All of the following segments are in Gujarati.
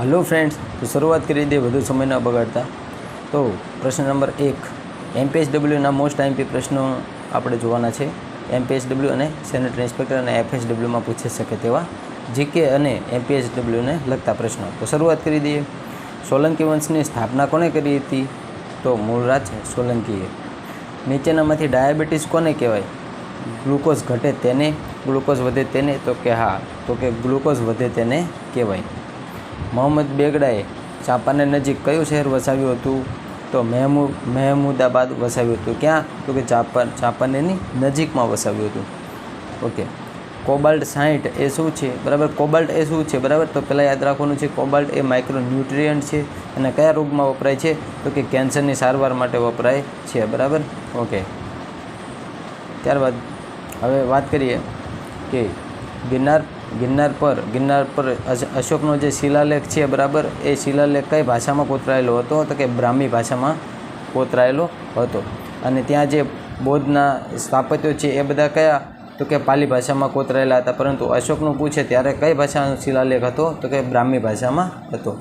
હલો ફ્રેન્ડ્સ, તો શરૂઆત કરી દે વધુ સમય ન બગાડતા. તો પ્રશ્ન નંબર એક એમપીએસડબલ્યુના મોસ્ટ આઈમ્પી પ્રશ્નો આપણે જોવાના છે. એમપીએસડબલ્યુ અને સેનેટરી ઇન્સ્પેક્ટર અને એફએસડબલ્યુમાં પૂછી શકે તેવા જીકે અને એમપીએસડબલ્યુને લગતા પ્રશ્નો. તો શરૂઆત કરી દઈએ. સોલંકી વંશની સ્થાપના કોણે કરી હતી? તો મૂળરાજ સોલંકીએ. નીચેનામાંથી ડાયાબિટીસ કોને કહેવાય? ગ્લુકોઝ ઘટે તેને, ગ્લુકોઝ વધે તેને, તો કે હા, તો કે ગ્લુકોઝ વધે તેને કહેવાય. મોહમ્મદ બેગડાએ ચાંપાનેર નજીક કયું શહેર વસાવ્યું હતું? તો મહેમુ, મહેમુદાબાદ વસાવ્યું હતું. ક્યાં? તો કે ચાંપા ચાંપાનેરની નજીકમાં વસાવ્યું હતું. ઓકે કોબાલ્ટ સાઠ એ શું છે? બરાબર, કોબાલ્ટ એ શું છે? બરાબર? તો પહેલાં યાદ રાખવાનું છે, કોબાલ્ટ એ માઇક્રો ન્યુટ્રિયન્ટ છે. અને કયા રોગમાં વપરાય છે? તો કે કેન્સરની સારવાર માટે વપરાય છે. બરાબર? ઓકે ત્યારબાદ હવે વાત કરીએ કે ગિરનાર ગિરનાર પર ગિરનાર પર અશ- અશોકનો જે શિલાલેખ છે, બરાબર, એ શિલાલેખ કઈ ભાષામાં કોતરાયેલો હતો? તો કે બ્રાહ્મી ભાષામાં કોતરાયેલો હતો. અને ત્યાં જે બૌદ્ધના સ્થાપત્યો છે, એ બધા કયા? તો કે પાલી ભાષામાં કોતરાયેલા હતા. પરંતુ અશોકનું પૂછે, ત્યારે કઈ ભાષાનો શિલાલેખ હતો? તો કે બ્રાહ્મી ભાષામાં હતો.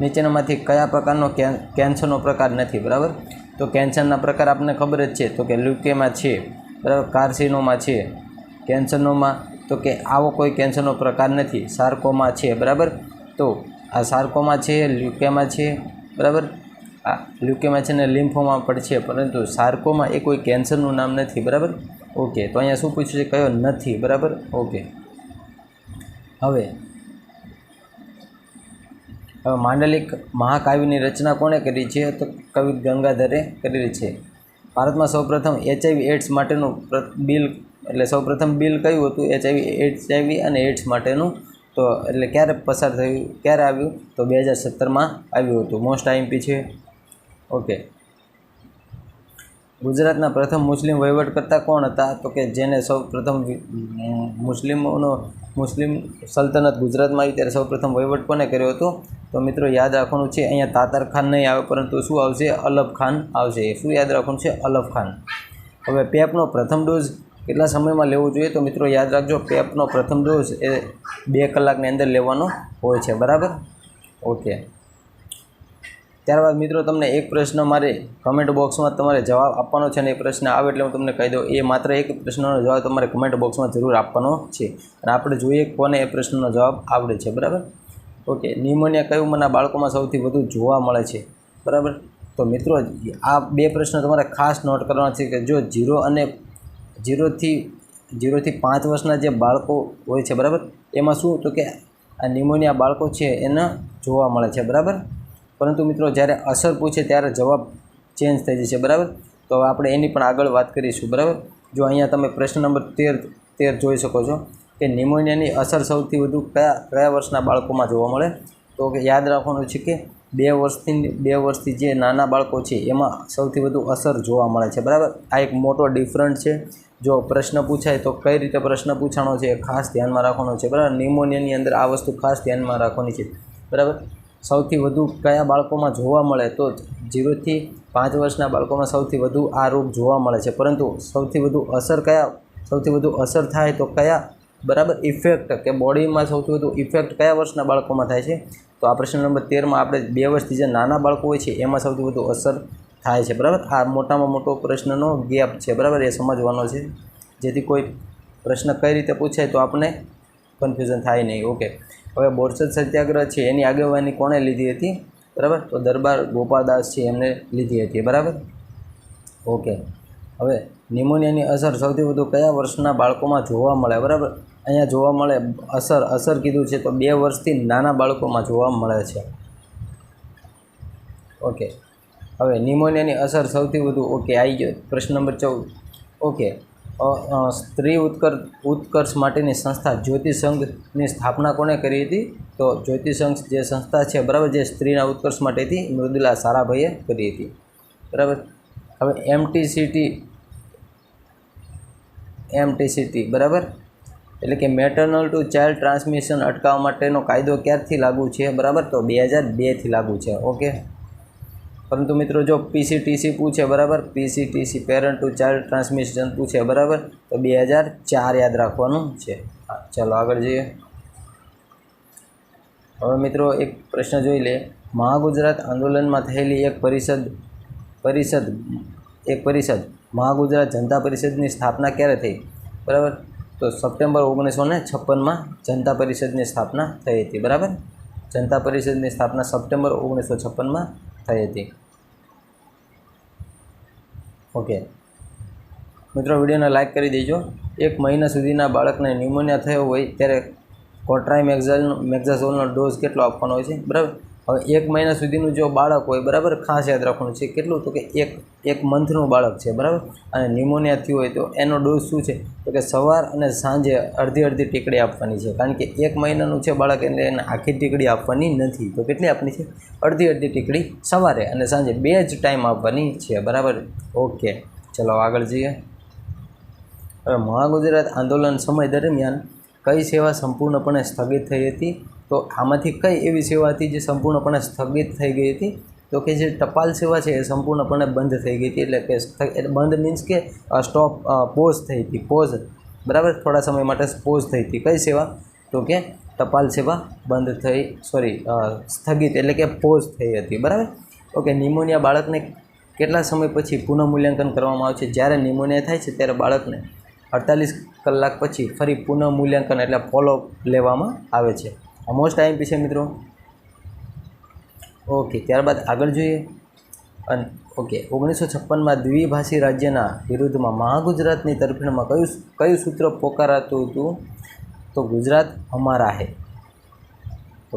નીચેનામાંથી કયા પ્રકારનો કેન- કેન્સરનો પ્રકાર નથી, બરાબર? તો કેન્સરના પ્રકાર આપણને ખબર જ છે. તો કે લ્યુકેમાં છે, બરાબર, કાર્સિનોમાં છે, કેન્સરનોમાં તો કે આવો કોઈ કેન્સરનો પ્રકાર નથી. સારકોમાં છે, બરાબર? તો આ સાર્કોમાં છે, લ્યુકેમાં છે, બરાબર? આ લ્યુકેમાં છે ને લિમ્ફોમાં પણ છે, પરંતુ સાર્કોમાં એ કોઈ કેન્સરનું નામ નથી, બરાબર? ઓકે, તો અહીંયા શું પૂછ્યું છે? કયો નથી, બરાબર? ઓકે. હવે હવે માંડલિક મહાકાવ્યની રચના કોણે કરી છે? તો કવિ ગંગાધરે કરેલી છે. ભારતમાં સૌપ્રથમ એચઆઈવી એડ્સ માટેનું બિલ એટલે સૌપ્રથમ બિલ કયું હતું? એચઆઈવી એચઆઈવી અને એડ્સ માટેનું. તો એટલે ક્યારે પસાર થયું? ક્યારે આવ્યું? તો બે હજાર સત્તરમાં આવ્યું હતું. મોસ્ટ આઈએમપી છે. ઓકે ગુજરાતના પ્રથમ મુસ્લિમ વહીવટકર્તા કોણ હતા? તો કે જેને સૌ પ્રથમ મુસ્લિમોનો, મુસ્લિમ સલ્તનત ગુજરાતમાં આવી ત્યારે સૌ પ્રથમ વહીવટ કોને કર્યો હતો? તો મિત્રો યાદ રાખવાનું છે, અહીંયા તાતર ખાન નહીં આવે, પરંતુ શું આવશે? અલફ ખાન આવશે. શું યાદ રાખવાનું છે? અલફ ખાન. હવે પેપનો પ્રથમ ડોઝ કેટલા સમયમાં લેવું જોઈએ તો મિત્રો યાદ રાખજો પેપનો પ્રથમ ડોઝ એ બે કલાકની અંદર લેવાનો હોય છે, બરાબર? ઓકે ત્યારબાદ મિત્રો તમને એક પ્રશ્ન મારે કમેન્ટ બોક્સમાં તમારે જવાબ આપવાનો છે અને એ પ્રશ્ન આવે એટલે હું તમને કહી દઉં, એ માત્ર એક પ્રશ્નનો જવાબ તમારે કમેન્ટ બોક્સમાં જરૂર આપવાનો છે. અને આપણે જોઈએ કોને એ પ્રશ્નનો જવાબ આવડે છે, બરાબર? ઓકે નિમોનિયા કયું મના બાળકોમાં સૌથી વધુ જોવા મળે છે, બરાબર? તો મિત્રો, આ બે પ્રશ્ન તમારે ખાસ નોટ કરવાના છે કે જો જીરો અને જીરોથી જીરોથી પાંચ વર્ષના જે બાળકો હોય છે, બરાબર? એમાં શું તો કે આ નિમોનિયા બાળકો છે એના જોવા મળે છે, બરાબર? પરંતુ મિત્રો જ્યારે અસર પૂછે ત્યારે જવાબ ચેન્જ થઈ જશે, બરાબર? તો આપણે એની પણ આગળ વાત કરીશું, બરાબર? જો અહીંયા તમે પ્રશ્ન નંબર તેર તેર જોઈ શકો છો કે નિમોનિયાની અસર સૌથી વધુ કયા કયા વર્ષના બાળકોમાં જોવા મળે? તો કે યાદ રાખવાનું છે કે બે વર્ષથી બે વર્ષથી જે નાના બાળકો છે, એમાં સૌથી વધુ અસર જોવા મળે છે. બરાબર? આ એક મોટો ડિફરન્ટ છે. જો પ્રશ્ન પૂછાય તો કઈ રીતે પ્રશ્ન પૂછાણો છે એ ખાસ ધ્યાનમાં રાખવાનો છે. બરાબર? નિમોનિયાની અંદર આ વસ્તુ ખાસ ધ્યાનમાં રાખવાની છે. બરાબર? સૌથી વધુ કયા બાળકોમાં જોવા મળે તો જીરોથી પાંચ વર્ષના બાળકોમાં સૌથી વધુ આ રોગ જોવા મળે છે. પરંતુ સૌથી વધુ અસર કયા? સૌથી વધુ અસર થાય તો કયા? બરાબર? ઇફેક્ટ કે બોડીમાં સૌથી વધુ ઇફેક્ટ કયા વર્ષના બાળકોમાં થાય છે? તો આ પ્રશ્ન નંબર તેરમાં આપણે બે વર્ષથી જે નાના બાળકો હોય છે, એમાં સૌથી વધુ અસર થાય છે, બરાબર? આ મોટામાં મોટો પ્રશ્નનો ગેપ છે, બરાબર? એ સમજવાનો છે. જેથી કોઈ પ્રશ્ન કઈ રીતે પૂછાય તો આપણે કન્ફ્યુઝન થાય નહીં ઓકે હવે બોરસદ સત્યાગ્રહ છે, એની આગેવાની કોણે લીધી હતી, બરાબર? તો દરબાર ગોપાલદાસ છે, એમને લીધી હતી, બરાબર? ઓકે હવે નિમોનિયાની અસર સૌથી વધુ કયા વર્ષના બાળકોમાં જોવા મળે, બરાબર? અહીંયા જોવા મળે અસર અસર કીધું છે તો બે વર્ષથી નાના બાળકોમાં જોવા મળે છે. ઓકે. હવે નિમોનિયાની અસર સૌથી વધુ, ઓકે આવી ગયો. પ્રશ્ન નંબર ચૌદ. ઓકે. સ્ત્રી ઉત્કર્ષ ઉત્કર્ષ માટેની સંસ્થા જ્યોતિષ સંઘની સ્થાપના કોણે કરી હતી? તો જ્યોતિષ સંઘ જે સંસ્થા છે, બરાબર, જે સ્ત્રીના ઉત્કર્ષ માટે હતી મૃદુલા સારાભાઈએ કરી હતી. બરાબર? હવે એમટીસીટી એમટીસીટી બરાબર? એટલે કે મેટર્નલ ટુ ચાઇલ્ડ ટ્રાન્સમિશન અટકાવવા માટેનો કાયદો ક્યારથી લાગુ છે? બરાબર? તો બે હજાર બેથી લાગુ છે. ઓકે? પરંતુ મિત્રો, જો પીસીટીસી પૂછે, બરાબર? PCTC parent to child transmission પૂછે, બરાબર? તો બે હજાર ચાર યાદ રાખવાનું છે. ચાલો આગળ જઈએ. હવે મિત્રો, એક પ્રશ્ન જોઈ લે. મહાગુજરાત આંદોલનમાં થયેલી એક પરિષદ પરિષદ, એક પરિષદ મહાગુજરાત જનતા પરિષદની સ્થાપના ક્યારે થઈ? બરાબર? તો સપ્ટેમ્બર ઓગણીસો ને છપ્પનમાં જનતા પરિષદની સ્થાપના થઈ હતી, બરાબર? જનતા પરિષદની સ્થાપના સપ્ટેમ્બર ઓગણીસો છપ્પનમાં થઈ હતી. ઓકે. મિત્રો, વિડીયોને લાઇક કરી દેજો. એક મહિના સુધીના બાળકને ન્યુમોનિયા થયો હોય, ત્યારે કોટ્રાઈ મેક્ઝાલ મેક્ઝાઝોલનો ડોઝ કેટલો આપવાનો હોય છે, બરાબર? હવે એક મહિના સુધીનું જો બાળક હોય, બરાબર? ખાસ યાદ રાખવાનું છે, કેટલું? તો કે એક એક મંથનું બાળક છે, બરાબર? અને ન્યુમોનિયા થયું હોય તો એનો ડોઝ શું છે? તો કે સવાર અને સાંજે અડધી અડધી ટીકડી આપવાની છે. કારણ કે એક મહિનાનું છે બાળક એટલે એને આખી ટીકડી આપવાની નથી. તો કેટલી આપવાની છે? અડધી અડધી ટીકડી સવારે અને સાંજે બે જ ટાઈમ આપવાની છે, બરાબર? ઓકે ચલો આગળ જઈએ. હવે મહાગુજરાત આંદોલન સમય દરમિયાન કઈ સેવા સંપૂર્ણપણે સ્થગિત થઈ હતી? તો આમાંથી કઈ એવી સેવા હતી જે સંપૂર્ણપણે સ્થગિત થઈ ગઈ હતી? તો કે જે ટપાલ સેવા છે એ સંપૂર્ણપણે બંધ થઈ ગઈ હતી, એટલે કે એટલે બંધ મીન્સ કે સ્ટોપ પોઝ થઈ હતી પોઝ બરાબર? થોડા સમય માટે પોઝ થઈ હતી. કઈ સેવા? તો કે ટપાલ સેવા બંધ થઈ સોરી સ્થગિત, એટલે કે પોઝ થઈ હતી. બરાબર? ઓકે નિમોનિયા બાળકને કેટલા સમય પછી પુનઃમૂલ્યાંકન કરવામાં આવે છે જ્યારે નિમોનિયા થાય છે, ત્યારે બાળકને અડતાલીસ કલાક પછી ફરી પુનઃમૂલ્યાંકન, એટલે ફોલો લેવામાં આવે છે. મોસ્ટ આઈએમપી છે મિત્રો ઓકે ત્યારબાદ આગળ જોઈએ અને ઓકે ઓગણીસો છપ્પનમાં દ્વિભાષી રાજ્યના વિરુદ્ધમાં મહાગુજરાતની તરફેણમાં કયું કયું સૂત્ર પોકારાતું હતું તો ગુજરાત હમારા હે તો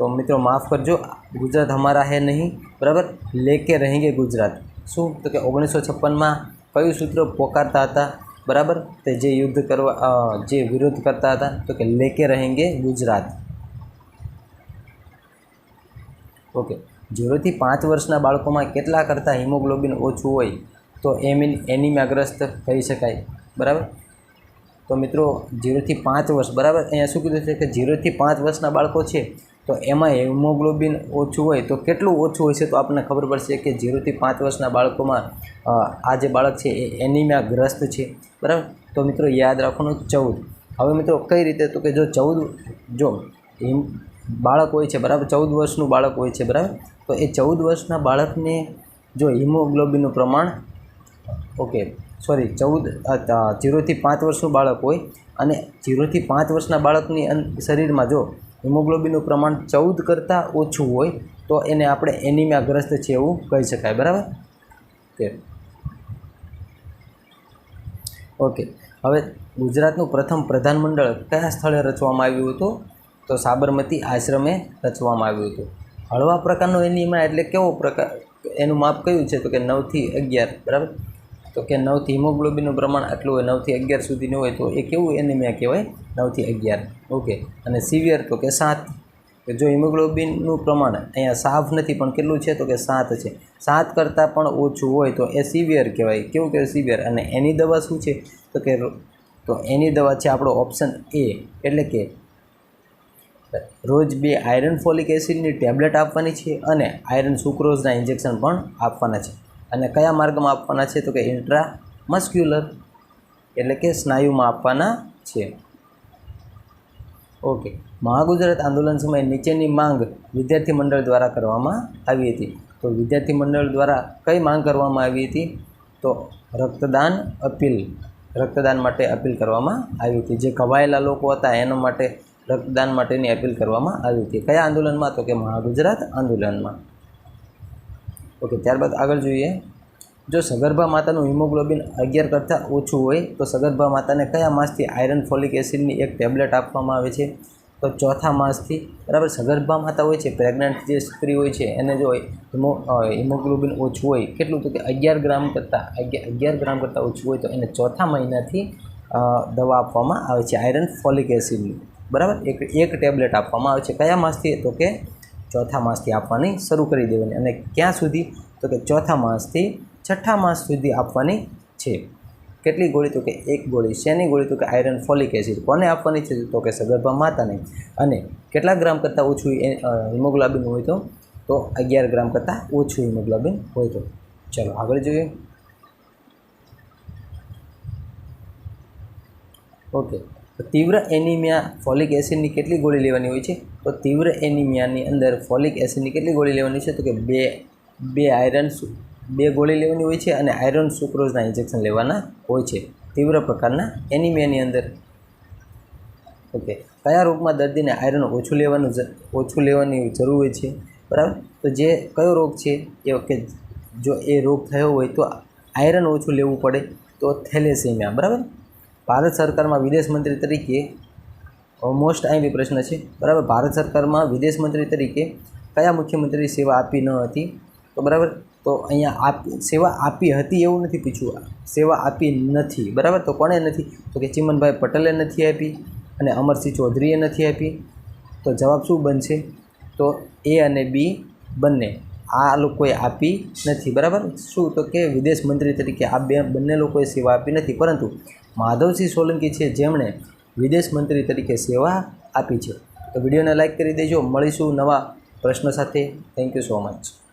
તો મિત્રો માફ કરજો ગુજરાત હમારા હે નહીં બરાબર લેકે રહેંગે ગુજરાત શું તો કે ઓગણીસો છપ્પનમાં કયું સૂત્ર પોકારતા હતા બરાબર તે જે યુદ્ધ કરવા અ, જે વિરોધ કરતા હતા તો કે લેકે રહેંગે ગુજરાત ઓકે. ઝીરોથી પાંચ વર્ષના બાળકોમાં કેટલા કરતાં હિમોગ્લોબિન ઓછું હોય તો એમિન એનિમિયાગ્રસ્ત કહી શકાય. બરાબર? તો મિત્રો, ઝીરોથી પાંચ વર્ષ, બરાબર? અહીંયા શું કીધું છે કે ઝીરોથી પાંચ વર્ષના બાળકો છે, તો એમાં હિમોગ્લોબિન ઓછું હોય તો કેટલું ઓછું હોય છે તો આપણને ખબર પડશે કે ઝીરોથી પાંચ વર્ષના બાળકોમાં આ જે બાળક છે એ એનિમિયાગ્રસ્ત છે. બરાબર? તો મિત્રો, યાદ રાખવાનું ચૌદ. હવે મિત્રો, કઈ રીતે? તો કે જો ચૌદ, જો હિમ બાળક હોય છે, બરાબર? ચૌદ વર્ષનું બાળક હોય છે, બરાબર? તો એ ચૌદ વર્ષના બાળકને જો હિમોગ્લોબિનનું પ્રમાણ, ઓકે, સોરી, ચૌદ જીરોથી પાંચ વર્ષનું બાળક હોય અને જીરોથી પાંચ વર્ષના બાળકની શરીરમાં જો હિમોગ્લોબિનનું પ્રમાણ ચૌદ કરતાં ઓછું હોય, તો એને આપણે એનિમિયાગ્રસ્ત છે એવું કહી શકાય, બરાબર? ઓકે. ઓકે. હવે ગુજરાતનું પ્રથમ પ્રધાનમંડળ કયા સ્થળે રચવામાં આવ્યું હતું? તો સાબરમતી આશ્રમે રચવામાં આવ્યું હતું. હળવા પ્રકારનો એનિમા એટલે કેવો પ્રકાર, એનું માપ કયું છે? તો કે નવથી અગિયાર, બરાબર? તો કે નવથી હિમોગ્લોબિનનું પ્રમાણ આટલું હોય, નવથી અગિયાર સુધીનું હોય, તો એ કેવું એનિમિયા કહેવાય નવથી અગિયાર. ઓકે. અને સિવિયર તો કે સાત. કે જો હિમોગ્લોબિનનું પ્રમાણ અહીંયા સાફ નથી, પણ કેટલું છે? તો કે સાત છે. સાત કરતાં પણ ઓછું હોય, તો એ સિવિયર કહેવાય. કેવું કહેવાય સિવિયર? અને એની દવા શું છે? તો કે તો એની દવા છે આપણો ઓપ્શન એ, એટલે કે રોજ બે આયરન ફોલિક એસિડની ટેબ્લેટ આપવાની છે અને આયરન સુક્રોઝના ઇન્જેક્શન પણ આપવાના છે. અને કયા માર્ગમાં આપવાના છે? તો કે ઇન્ટ્રા મસ્ક્યુલર એટલે કે સ્નાયુમાં આપવાના છે. ઓકે. મહાગુજરાત આંદોલન સમયે નીચેની માંગ વિદ્યાર્થી મંડળ દ્વારા કરવામાં આવી હતી. તો વિદ્યાર્થી મંડળ દ્વારા કઈ માંગ કરવામાં આવી હતી? તો રક્તદાન અપીલ, રક્તદાન માટે અપીલ કરવામાં આવી હતી. જે ઘવાયેલા લોકો હતા, એના માટે રક્તદાન માટેની અપીલ કરવામાં આવી હતી. કયા આંદોલનમાં? તો કે મહાગુજરાત આંદોલનમાં. ઓકે, ત્યારબાદ આગળ જોઈએ. જો સગર્ભા માતાનું હિમોગ્લોબિન અગિયાર કરતાં ઓછું હોય, તો સગર્ભા માતાને કયા માસથી આયરન ફોલિક એસિડની એક ટેબ્લેટ આપવામાં આવે છે? તો ચોથા માસથી, બરાબર, સગર્ભા માતા હોય છે, પ્રેગ્નન્ટ જે સ્ત્રી હોય છે, એને જો હિમો હિમોગ્લોબિન ઓછું હોય, કેટલું? તો કે અગિયાર ગ્રામ કરતાં અગિયાર અગિયાર ગ્રામ કરતાં ઓછું હોય, તો એને ચોથા મહિનાથી દવા આપવામાં આવે છે, આયરન ફોલિક એસિડની. બરાબર? એક એક ટેબ્લેટ આપવામાં આવે છે. કયા માસથી? તો કે ચોથા માસથી આપવાની શરૂ કરી દેવાની. અને ક્યાં સુધી? તો કે ચોથા માસથી છઠ્ઠા માસ સુધી આપવાની છે. કેટલી ગોળી? તો કે એક ગોળી. શેની ગોળી? તો કે આયરન ફોલિક એસિડ કોને આપવાની છે? તો કે સગર્ભા માતાને. અને કેટલા ગ્રામ કરતાં ઓછું હિમોગ્લોબિન હોય તો? તો અગિયાર ગ્રામ કરતાં ઓછું હિમોગ્લોબિન હોય તો. ચલો, આગળ જોઈએ. ઓકે. તો તીવ્ર એનિમિયા ફોલિક એસિડની કેટલી ગોળી લેવાની હોય છે? તો તીવ્ર એનિમિયાની અંદર ફોલિક એસિડની કેટલી ગોળી લેવાની છે? તો કે બે બે આયરન બે ગોળી લેવાની હોય છે અને આયરન સુક્રોઝના ઇન્જેક્શન લેવાના હોય છે. તીવ્ર પ્રકારના એનિમિયાની અંદર. ઓકે, કયા રોગમાં દર્દીને આયરન ઓછું લેવાનું ઓછું લેવાની જરૂર હોય છે? બરાબર? તો જે કયો રોગ છે એ કે જો એ રોગ થયો હોય તો આયરન ઓછું લેવું પડે તો થેલેસેમિયા, બરાબર? ભારત સરકારમાં વિદેશ મંત્રી તરીકે મોસ્ટ બી પ્રશ્ન છે. બરાબર? ભારત સરકારમાં વિદેશ મંત્રી તરીકે કયા મુખ્યમંત્રી સેવા આપી ન હતી? તો બરાબર? તો અહીંયા આપ, સેવા આપી હતી એવું નથી પૂછ્યું. સેવા આપી નથી. બરાબર? તો કોણે નથી? તો કે ચિમનભાઈ પટેલે નથી આપી અને અમરસિંહ ચૌધરીએ નથી આપી. તો જવાબ શું બનશે? તો એ અને બી બંને. આ લોકોએ આપી નથી. બરાબર? શું? તો કે વિદેશ મંત્રી તરીકે આ બે, બંને લોકોએ સેવા આપી નથી. પરંતુ માધવસિંહ સોલંકી છે, જેમણે વિદેશ મંત્રી તરીકે સેવા આપી છે. તો વિડીયોને લાઈક કરી દેજો. મળીશું નવા પ્રશ્નો સાથે. Thank you so much